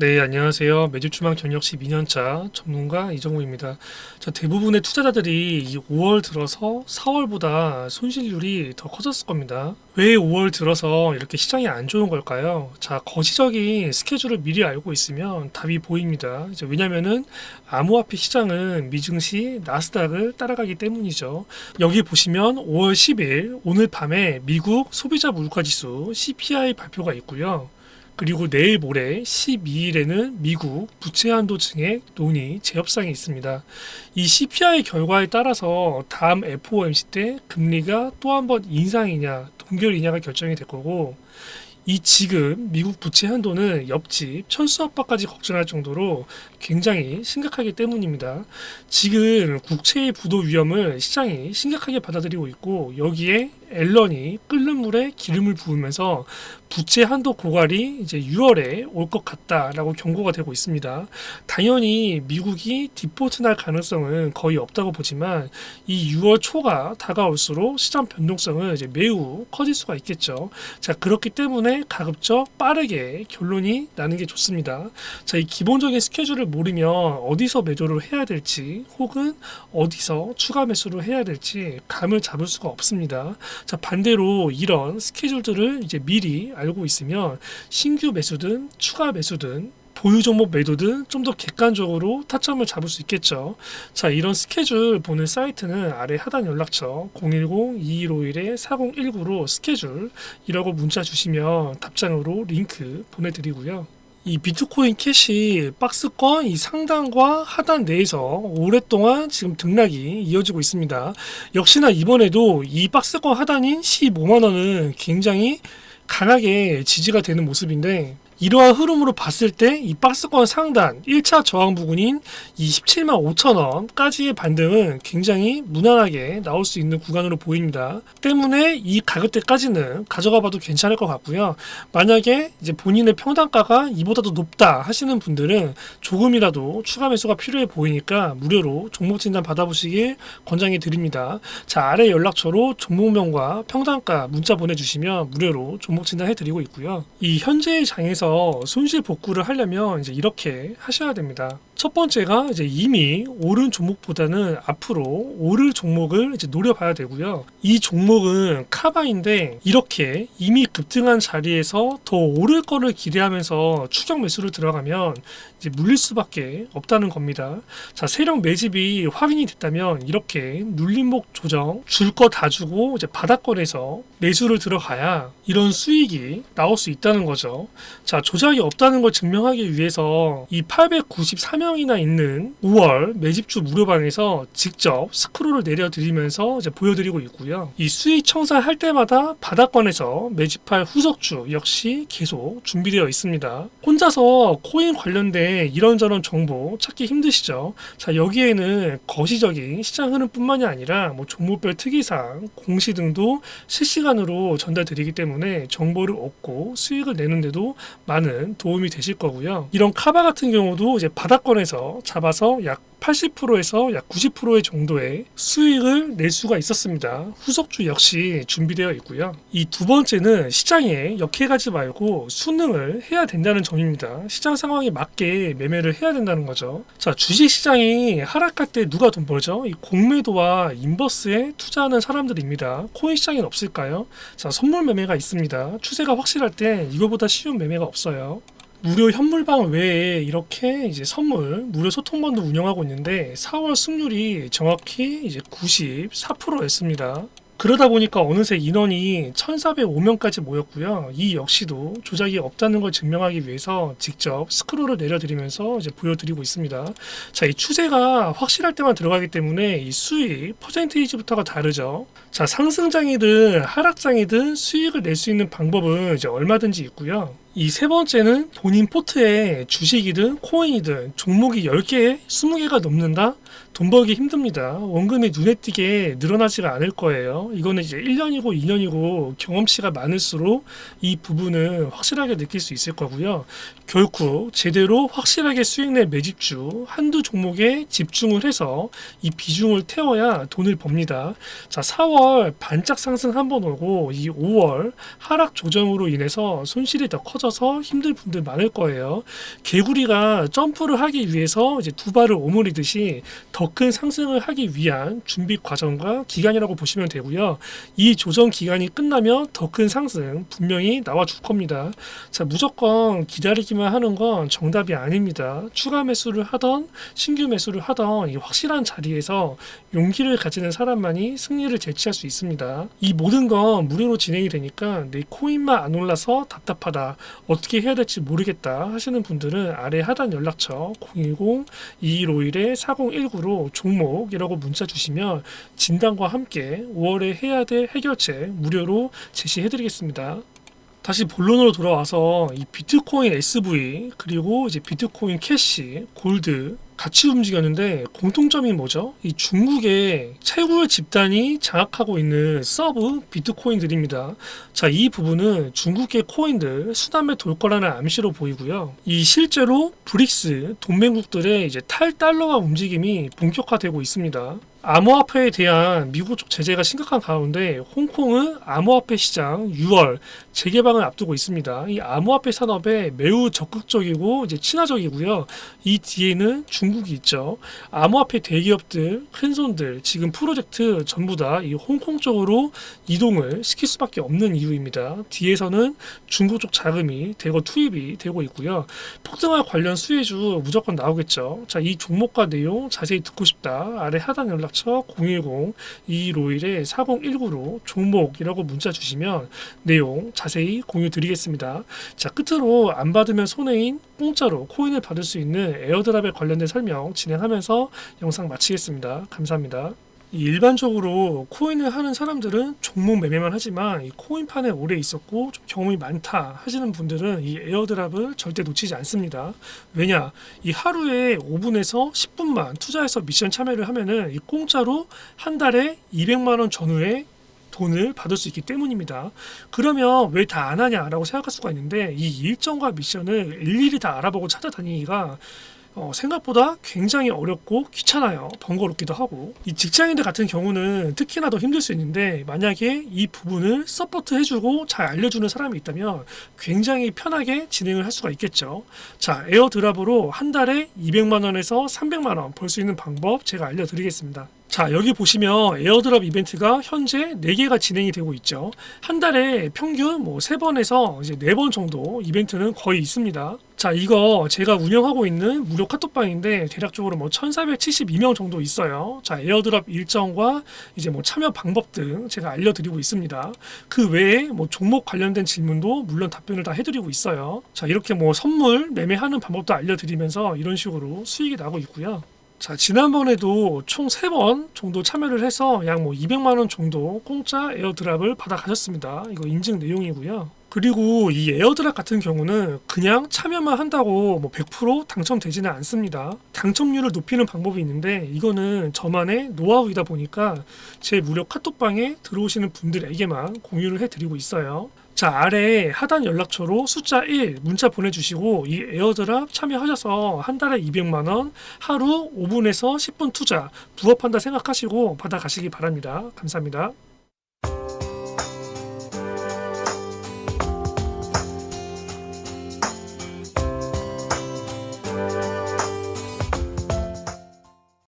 네, 안녕하세요. 매주추망 경력 12년차 전문가 이정우입니다. 자, 대부분의 투자자들이 이 5월 들어서 4월보다 손실률이 더 커졌을 겁니다. 왜 5월 들어서 이렇게 시장이 안 좋은 걸까요? 자, 거시적인 스케줄을 미리 알고 있으면 답이 보입니다. 이제 왜냐면은 암호화폐 시장은 미증시 나스닥을 따라가기 때문이죠. 여기 보시면 5월 10일 오늘 밤에 미국 소비자 물가 지수 CPI 발표가 있고요. 그리고 내일 모레 12일에는 미국 부채 한도 증액 논의 재협상이 있습니다. 이 CPI 결과에 따라서 다음 FOMC 때 금리가 또 한 번 인상이냐 동결이냐가 결정이 될 거고 이 지금 미국 부채 한도는 옆집 철수 압박까지 걱정할 정도로 굉장히 심각하기 때문입니다. 지금 국채의 부도 위험을 시장이 심각하게 받아들이고 있고 여기에 앨런이 끓는 물에 기름을 부으면서 부채 한도 고갈이 이제 6월에 올 것 같다라고 경고가 되고 있습니다. 당연히 미국이 디포트 날 가능성은 거의 없다고 보지만 이 6월 초가 다가올수록 시장 변동성은 이제 매우 커질 수가 있겠죠. 자, 그렇기 때문에 가급적 빠르게 결론이 나는 게 좋습니다. 자, 이 기본적인 스케줄을 모르면 어디서 매도를 해야 될지 혹은 어디서 추가 매수를 해야 될지 감을 잡을 수가 없습니다. 자, 반대로 이런 스케줄들을 이제 미리 알고 있으면 신규 매수든 추가 매수든 보유 종목 매도든 좀 더 객관적으로 타점을 잡을 수 있겠죠. 자, 이런 스케줄 보는 사이트는 아래 하단 연락처 010-2151-4019로 스케줄 이라고 문자 주시면 답장으로 링크 보내드리고요. 이 비트코인 캐시 박스권 이 상단과 하단 내에서 오랫동안 지금 등락이 이어지고 있습니다. 역시나 이번에도 이 박스권 하단인 15만 원은 굉장히 강하게 지지가 되는 모습인데 이러한 흐름으로 봤을 때 이 박스권 상단 1차 저항 부근인 이 17만 5천 원까지의 반등은 굉장히 무난하게 나올 수 있는 구간으로 보입니다. 때문에 이 가격대까지는 가져가 봐도 괜찮을 것 같고요. 만약에 이제 본인의 평단가가 이보다도 높다 하시는 분들은 조금이라도 추가 매수가 필요해 보이니까 무료로 종목 진단 받아보시길 권장해 드립니다. 자, 아래 연락처로 종목명과 평단가 문자 보내주시면 무료로 종목 진단해 드리고 있고요. 이 현재의 장에서 손실 복구를 하려면 이제 이렇게 하셔야 됩니다. 첫 번째가 이제 이미 오른 종목보다는 앞으로 오를 종목을 이제 노려봐야 되고요. 이 종목은 카바인데 이렇게 이미 급등한 자리에서 더 오를 거를 기대하면서 추격 매수를 들어가면 이제 물릴 수밖에 없다는 겁니다. 자, 세력 매집이 확인이 됐다면 이렇게 눌림목 조정 줄 거 다 주고 이제 바닥권에서 매수를 들어가야 이런 수익이 나올 수 있다는 거죠. 자, 조작이 없다는 걸 증명하기 위해서 이 893 명이나 있는 5월 매집주 무료방에서 직접 스크롤을 내려드리면서 이제 보여드리고 있고요. 이 수익 청산할 때마다 바닥권에서 매집할 후석주 역시 계속 준비되어 있습니다. 혼자서 코인 관련된 이런저런 정보 찾기 힘드시죠? 자, 여기에는 거시적인 시장 흐름뿐만이 아니라 뭐 종목별 특이사항, 공시 등도 실시간으로 전달드리기 때문에 정보를 얻고 수익을 내는데도 많은 도움이 되실 거고요. 이런 카바 같은 경우도 이제 바닥권에 서 잡아서 약 80%에서 약 90%의 정도의 수익을 낼 수가 있었습니다. 후속주 역시 준비되어 있고요. 이 두 번째는 시장에 역해가지 말고 순응을 해야 된다는 점입니다. 시장 상황에 맞게 매매를 해야 된다는 거죠. 자, 주식 시장이 하락할 때 누가 돈 벌죠? 이 공매도와 인버스에 투자하는 사람들입니다. 코인 시장엔 없을까요? 자, 선물 매매가 있습니다. 추세가 확실할 때 이거보다 쉬운 매매가 없어요. 무료 현물방 외에 이렇게 이제 선물 무료 소통방도 운영하고 있는데 4월 승률이 정확히 이제 94%였습니다. 그러다 보니까 어느새 인원이 1,405명까지 모였고요. 이 역시도 조작이 없다는 걸 증명하기 위해서 직접 스크롤을 내려드리면서 이제 보여드리고 있습니다. 자, 이 추세가 확실할 때만 들어가기 때문에 이 수익 퍼센테이지부터가 다르죠. 자, 상승장이든 하락장이든 수익을 낼 수 있는 방법은 이제 얼마든지 있고요. 이 세 번째는 본인 포트에 주식이든 코인이든 종목이 10개, 20개가 넘는다? 돈 벌기 힘듭니다. 원금이 눈에 띄게 늘어나지가 않을 거예요. 이거는 이제 1년이고 2년이고 경험치가 많을수록 이 부분은 확실하게 느낄 수 있을 거고요. 결국 제대로 확실하게 수익 낼 매집주 한두 종목에 집중을 해서 이 비중을 태워야 돈을 법니다. 자, 4월 반짝 상승 한번 오고 이 5월 하락 조정으로 인해서 손실이 더 커 터져서 힘들 분들 많을 거예요. 개구리가 점프를 하기 위해서 이제 두 발을 오므리듯이 더 큰 상승을 하기 위한 준비 과정과 기간이라고 보시면 되고요. 이 조정 기간이 끝나면 더 큰 상승 분명히 나와 줄 겁니다. 자, 무조건 기다리기만 하는 건 정답이 아닙니다. 추가 매수를 하던 신규 매수를 하던 이 확실한 자리에서 용기를 가지는 사람만이 승리를 제치할 수 있습니다. 이 모든 건 무료로 진행이 되니까 내 코인만 안 올라서 답답하다. 어떻게 해야 될지 모르겠다 하시는 분들은 아래 하단 연락처 010-2151-4019로 종목이라고 문자 주시면 진단과 함께 5월에 해야 될 해결책 무료로 제시해드리겠습니다. 다시 본론으로 돌아와서 이 비트코인 SV 그리고 이제 비트코인 캐시, 골드 같이 움직였는데 공통점이 뭐죠? 이 중국의 최고의 집단이 장악하고 있는 서브 비트코인들입니다. 자, 이 부분은 중국의 코인들 수남에 돌 거라는 암시로 보이고요. 이 실제로 브릭스 동맹국들의 이제 탈달러화 움직임이 본격화되고 있습니다. 암호화폐에 대한 미국 쪽 제재가 심각한 가운데 홍콩은 암호화폐 시장 6월 재개방을 앞두고 있습니다. 이 암호화폐 산업에 매우 적극적이고 이제 친화적이고요. 이 뒤에는 중국이 있죠. 암호화폐 대기업들, 큰손들, 지금 프로젝트 전부 다 이 홍콩 쪽으로 이동을 시킬 수밖에 없는 이유입니다. 뒤에서는 중국 쪽 자금이 대거 투입이 되고 있고요. 폭등할 관련 수혜주 무조건 나오겠죠. 자, 이 종목과 내용 자세히 듣고 싶다. 아래 하단 연락 처 010-2151에 4019로 종목이라고 문자 주시면 내용 자세히 공유 드리겠습니다. 자, 끝으로 안 받으면 손해인 공짜로 코인을 받을 수 있는 에어드랍에 관련된 설명 진행하면서 영상 마치겠습니다. 감사합니다. 이 일반적으로 코인을 하는 사람들은 종목 매매만 하지만 이 코인판에 오래 있었고 좀 경험이 많다 하시는 분들은 이 에어드랍을 절대 놓치지 않습니다. 왜냐? 이 하루에 5분에서 10분만 투자해서 미션 참여를 하면은 이 공짜로 한 달에 200만 원 전후에 돈을 받을 수 있기 때문입니다. 그러면 왜 다 안 하냐라고 생각할 수가 있는데 이 일정과 미션을 일일이 다 알아보고 찾아다니기가 어, 생각보다 굉장히 어렵고 귀찮아요. 번거롭기도 하고. 이 직장인들 같은 경우는 특히나 더 힘들 수 있는데 만약에 이 부분을 서포트 해주고 잘 알려주는 사람이 있다면 굉장히 편하게 진행을 할 수가 있겠죠. 자, 에어드랍으로 한 달에 200만 원에서 300만 원 벌 수 있는 방법 제가 알려드리겠습니다. 자, 여기 보시면 에어드랍 이벤트가 현재 4개가 진행이 되고 있죠. 한 달에 평균 뭐 3번에서 이제 4번 정도 이벤트는 거의 있습니다. 자, 이거 제가 운영하고 있는 무료 카톡방인데 대략적으로 뭐 1472명 정도 있어요. 자, 에어드랍 일정과 이제 뭐 참여 방법 등 제가 알려드리고 있습니다. 그 외에 뭐 종목 관련된 질문도 물론 답변을 다 해드리고 있어요. 자, 이렇게 뭐 선물 매매하는 방법도 알려드리면서 이런 식으로 수익이 나고 있고요. 자, 지난번에도 총 3번 정도 참여를 해서 약 뭐 200만원 정도 공짜 에어드랍을 받아 가셨습니다. 이거 인증 내용이고요. 그리고 이 에어드랍 같은 경우는 그냥 참여만 한다고 뭐 100% 당첨되지는 않습니다. 당첨률을 높이는 방법이 있는데 이거는 저만의 노하우이다 보니까 제 무료 카톡방에 들어오시는 분들에게만 공유를 해드리고 있어요. 자 아래 하단 연락처로 숫자 1 문자 보내주시고 이 에어드랍 참여하셔서 한 달에 200만 원 하루 5분에서 10분 투자 부업한다 생각하시고 받아가시기 바랍니다. 감사합니다.